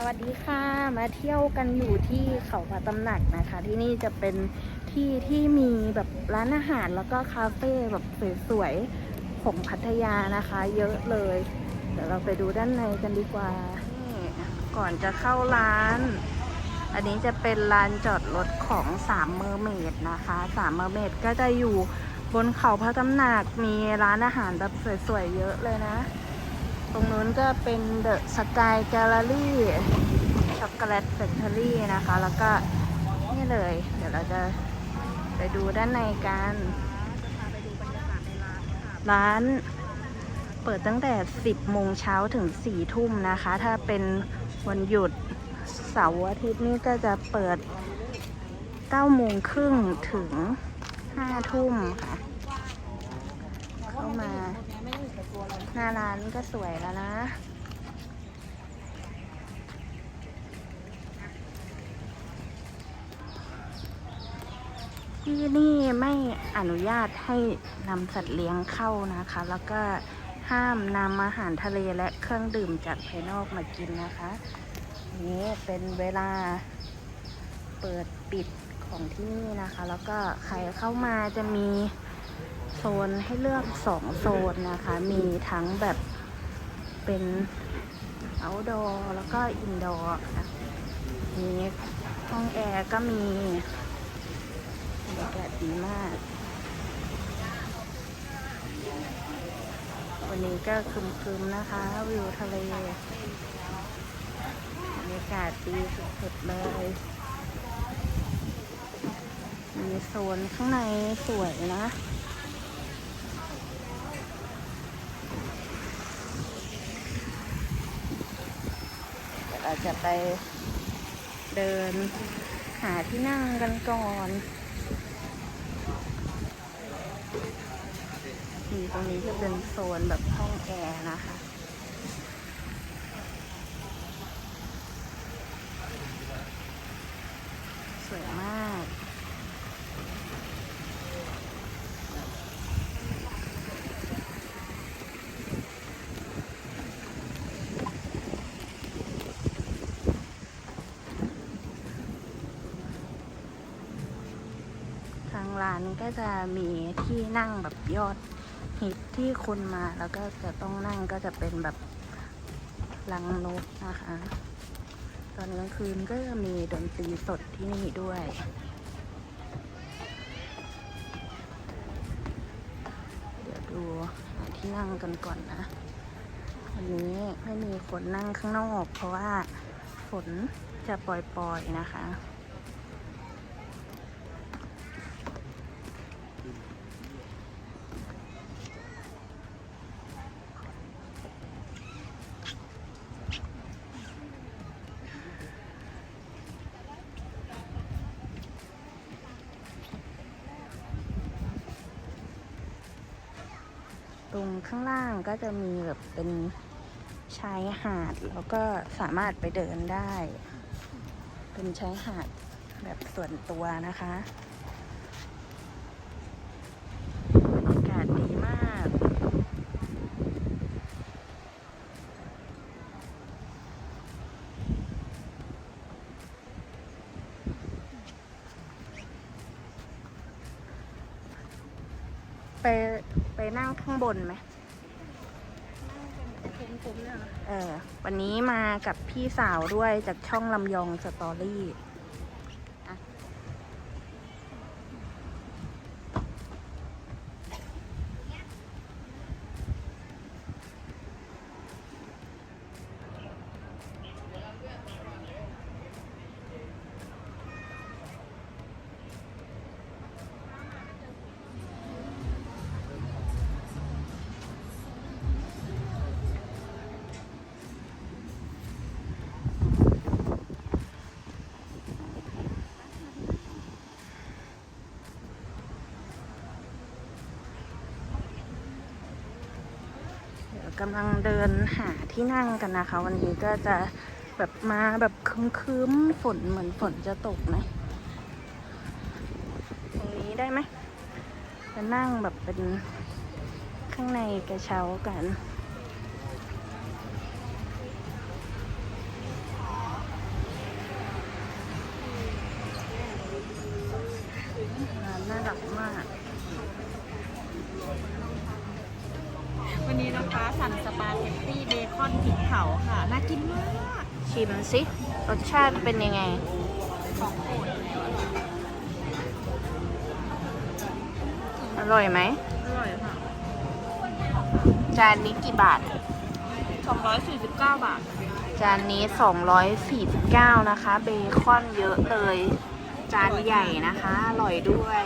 สวัสดีค่ะ มาเที่ยวกันอยู่ที่เขาพระตำหนักนะคะ ที่นี่จะเป็นที่ที่มีแบบร้านอาหารแล้วก็คาเฟ่แบบสวยๆของพัทยานะคะ เยอะเลย เดี๋ยวเราไปดูด้านในกันดีกว่านี่ก่อนจะเข้าร้าน อันนี้จะเป็นลานจอดรถของสามเมอร์เมดนะคะสามเมอร์เมดก็จะอยู่บนเขาพระตำหนักมีร้านอาหารแบบสวยๆเยอะเลยนะ ตรงนู้นก็เป็นเดอะสกายแกลเลอรี่ช็อกโกแลตแฟคทอรี่นะคะ แล้วก็นี่เลย เดี๋ยวเราจะไปดูด้านในกันร้านเปิดตั้งแต่ 10 โมงเช้าถึง 4 ทุ่มนะคะ ถ้าเป็นวันหยุดเสาร์อาทิตย์นี่ก็จะเปิด 9 โมงครึ่งถึง 5 ทุ่มค่ะ เข้ามา หน้าร้านก็สวยแล้วนะ ที่นี่ไม่อนุญาตให้นำสัตว์เลี้ยงเข้านะคะ แล้วก็ห้ามนำอาหารทะเลและเครื่องดื่มจากภายนอกมากินนะคะ นี้เป็นเวลาเปิดปิดของที่นี่นะคะ แล้วก็ใครเข้ามาจะมี โซนให้เลือกสองโซนนะคะ มีทั้งแบบเป็น outdoor แล้วก็ indoor ค่ะมีห้องแอร์ก็มีบรรยากาศดีมาก วันนี้ก็ครึมๆนะคะ วิวทะเลบรรยากาศดีสุดๆเลย มีโซนข้างในสวยนะ เดี๋ยวเรา จะไปเดินหาที่นั่งกันก่อนที่ตรงนี้จะเป็นโซนแบบห้องแอร์นะคะ สวยมาก ทาง ร้านก็จะมีที่นั่งแบบยอดฮิตที่คนมาแล้วก็จะต้องนั่งก็จะเป็นแบบลังนกนะคะ ตอนกลางคืนก็จะมีดนตรีสดที่นี่ด้วยเดี๋ยวดูหาที่นั่งกันก่อนนะวันนี้ไม่มีคนนั่งข้างนอก เพราะว่าฝนจะปล่อยๆนะคะ รงข้างล่างก็จะมีแบบเป็นชายหาด แล้วก็สามารถไปเดินได้ เป็นชายหาดแบบส่วนตัวนะคะบรรยากาศดีมาก ไป ไปนั่งข้างบนไหมคุ้มๆเนี่ยนะเออ วันนี้มากับพี่สาวด้วยจากช่องลำยองสตอรี่ กำลังเดินหาที่นั่งกันนะคะ วันนี้ก็จะแบบมาแบบคึ้มๆฝนเหมือนฝนจะตกนะ ตรงนี้ได้ไหมจะนั่งแบบเป็นข้างในกระเช้ากันน่ารักมาก วันนี้นะคะสั่งสปาเกตตี้เบคอนพริกเผาค่ะ น่ากินมากชิมสิรสชาติเป็นยังไง ของโปรดอร่อยไหมอร่อยค่ะ จานนี้กี่บาท 249 บาท จานนี้ 249 นะคะ เบคอนเยอะเลย จานใหญ่นะคะ อร่อยด้วย